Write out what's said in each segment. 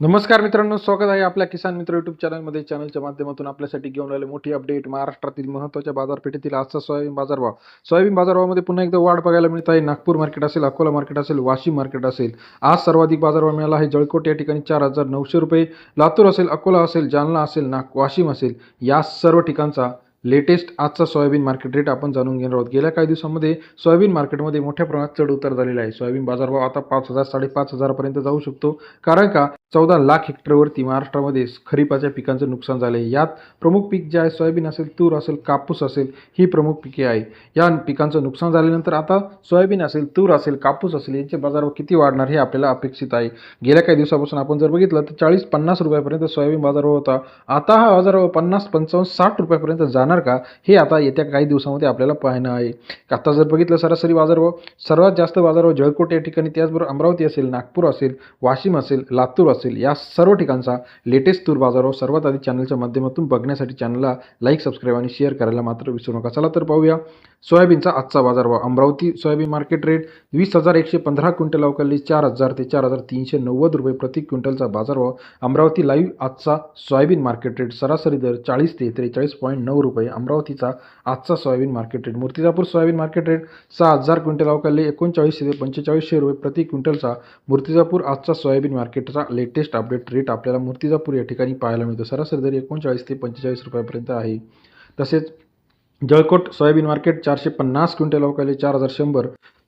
नमस्कार मित्रांनो स्वागत आहे आपल्या किसान मित्र युट्यूब चॅनलमध्ये चॅनलच्या माध्यमातून आपल्यासाठी घेऊन आले मोठी अपडेट महाराष्ट्रातील महत्त्वाच्या बाजारपेठेतील आजचा सोयाबीन बाजारभाव. सोयाबीन बाजारभावामध्ये पुन्हा एकदा वाढ बघायला मिळत आहे. नागपूर मार्केट असेल अकोला मार्केट असेल वाशिम मार्केट असेल. आज सर्वाधिक बाजारभाव मिळाला आहे. जळकोट या ठिकाणी चार हजार नऊशे रुपये. लातूर असेल अकोला असेल जालना असेल नाग वाशिम असेल या सर्व ठिकाणचा लेटेस्ट आजचा सोयाबीन मार्केट रेट आपण जाणून घेणार आहोत. गेल्या काही दिवसांमध्ये सोयाबीन मार्केटमध्ये मोठ्या प्रमाणात चढ उतार झालेला आहे. सोयाबीन बाजारभाव आता पाच हजार साडेपाच हजारपर्यंत जाऊ शकतो. कारण का? चौदा लाख हेक्टरवरती महाराष्ट्रामध्ये खरीपाच्या पिकांचं नुकसान झालं आहे यात प्रमुख पीक जे आहे सोयाबीन असेल तूर असेल कापूस असेल ही प्रमुख पिके आहे. या पिकांचं नुकसान झाल्यानंतर आता सोयाबीन असेल तूर असेल कापूस असेल यांचे बाजारभाव किती वाढणार हे आपल्याला अपेक्षित आहे. गेल्या काही दिवसापासून आपण जर बघितलं तर चाळीस पन्नास रुपयापर्यंत सोयाबीन बाजारभाव होता. आता हा बाजारभाव पन्नास पंचावन्न साठ रुपयापर्यंत जाणार का हे आता येत्या काही दिवसामध्ये आपल्याला पाहणं आहे. आता जर बघितलं सरासरी बाजारभाव सर्वात जास्त बाजारभाव जळकोट या ठिकाणी त्याचबरोबर अमरावती असेल नागपूर असेल वाशिम असेल लातूर असेल या सर्व ठिकाणचा लेटेस्ट तूर बाजारभाव सर्वात आधी चॅनलच्या माध्यमातून बघण्यासाठी चॅनलला लाईक सबस्क्राईब आणि शेअर करायला मात्र विसरू नका. चला तर पाहूया. सोयाबीनचा आजचा बाजारभाव अमरावती सोयाबीन मार्केट रेट वीस हजार एकशे पंधरा क्विंटल अवकाली. चार हजार ते चार हजार तीनशे नव्वद रुपये प्रति क्विंटलचा बाजारभाव अमरावती लाईव्ह आजचा सोयाबीन मार्केट रेट सरासरी दर चाळीस ते त्रेचाळीस पॉईंट नऊ रुपये. अमरावतीचा आजचा soybean market rate Murtijapur soybean market rate सहा हजार क्विंटल अवकाली. एकोणचाळीसशे ते पंचेचाळीसशे रुपये प्रति क्विंटलचा मूर्तिजापूर आजचा सोयाबीन मार्केटचा लेटेस्ट अपडेट रेट आपल्याला मूर्तिजापूर या ठिकाणी पाहायला मिळतो. सरासरी दर एकोणचाळीस ते पंचेचाळीस रुपयापर्यंत आहे. तसेच जळकोट सोयाबीन मार्केट चारशे पन्नास क्विंटल अवकाळी चार हजार शंभर.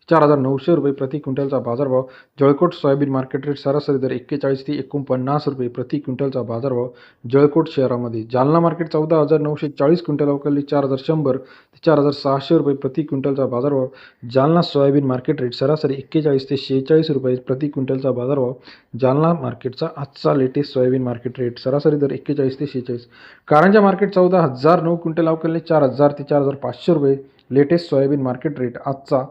चार हजार नऊशे रुपये प्रति क्विंटलचा बाजारभाव. जळकोट सोयाबीन मार्केट रेट सरासरी दर एक्केचाळीस ते एकोणपन्नास रुपये प्रति क्विंटलचा बाजारभाव जळकोट शहरामध्ये. जालना मार्केट चौदा हजार नऊशे चाळीस क्विंटल अवकाली चार हजार शंभर ते चार हजार सहाशे रुपये प्रति क्विंटलचा बाजारभाव. जालना सोयाबीन मार्केट रेट सरासरी एक्केचाळीस ते शेहेचाळीस रुपये प्रति क्विंटलचा बाजारभाव. जालना मार्केटचा आजचा लेटेस्ट सोयाबीन मार्केट रेट सरासरी दर एक्केचाळीस ते शेहेचाळीस. कारंजा मार्केट चौदा हजार नऊ क्विंटल अवकाली चार हजार ते चार हजार पाचशे रुपये लेटेस्ट सोयाबीन मार्केट रेट आजचा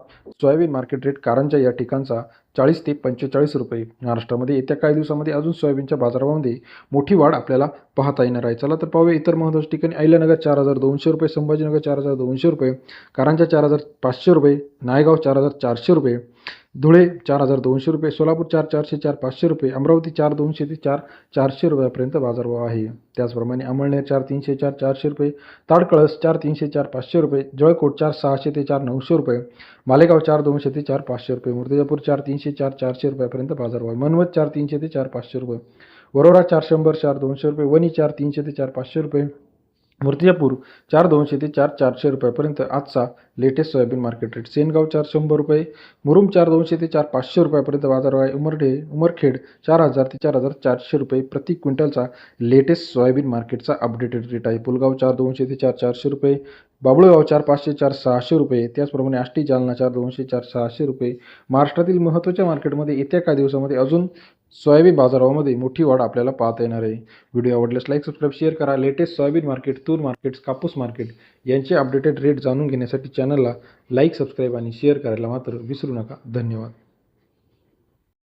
सोयाबीन मार्केट रेट कारंजा या ठिकाणचा चाळीस ते पंचेचाळीस रुपये. महाराष्ट्रामध्ये येत्या काही दिवसामध्ये अजून सोयाबीनच्या बाजारामध्ये मोठी वाढ आपल्याला पाहता येणार आहे चला तर पाहूया इतर महत्त्वाच्या ठिकाणी. अहिल्यानगर चार हजार दोनशे रुपये संभाजीनगर चार हजार दोनशे रुपये कारंजा चार हजार पाचशे रुपये नायगाव चार हजार चारशे रुपये धुळे चार हजार दोनशे रुपये सोलापूर चार चारशे चार पाचशे रुपये अमरावती चार दोनशे ते चार चारशे रुपयापर्यंत बाजारभाव आहे. त्याचप्रमाणे अमळनेर चार तीनशे चार चारशे रुपये ताडकळस चार तीनशे चार पाचशे रुपये जळकोट चार सहाशे ते चार नऊशे रुपये मालेगाव चार दोनशे ते चार पाचशे रुपये मुर्तिजापूर चार तीनशे चार चारशे रुपयापर्यंत बाजारभाव आहे. मनवत चार तीनशे ते चार पाचशे रुपये वरोरा चार शंभर चार दोनशे रुपये वणी चार तीनशे ते चार पाचशे रुपये मूर्तिजापूर चार दोनशे ते चार चारशे रुपयापर्यंत आजचा latest soybean market rate Sengaon चार शंभर रुपये मुरुम चार दोनशे ते चार पाचशे रुपयापर्यंत बाजार आहे उमरडे उमरखेड चार हजार ते चार हजार चारशे रुपये प्रति क्विंटलचा लेटेस्ट सोयाबीन मार्केटचा अपडेटेड रेट आहे. पुलगाव चार दोनशे ते चार चारशे रुपये बाबळगाव चार पाचशे चार सहाशे रुपये. त्याचप्रमाणे आष्टी जालना चार दोनशे चार सहाशे रुपये. महाराष्ट्रातील महत्त्वाच्या मार्केटमध्ये येत्या काही दिवसामध्ये अजून सोयाबीन बाजारामध्ये मोठी वाढ आपल्याला पाहता येणार आहे. व्हिडिओ आवडल्यास लाईक सबस्क्राईब शेअर करा. लेटेस्ट सोयाबीन मार्केट तूर मार्केट्स कापूस मार्केट यांचे अपडेटेड रेट जाणून घेण्यासाठी चॅनलला लाईक सबस्क्राईब आणि शेअर करायला मात्र विसरू नका. धन्यवाद.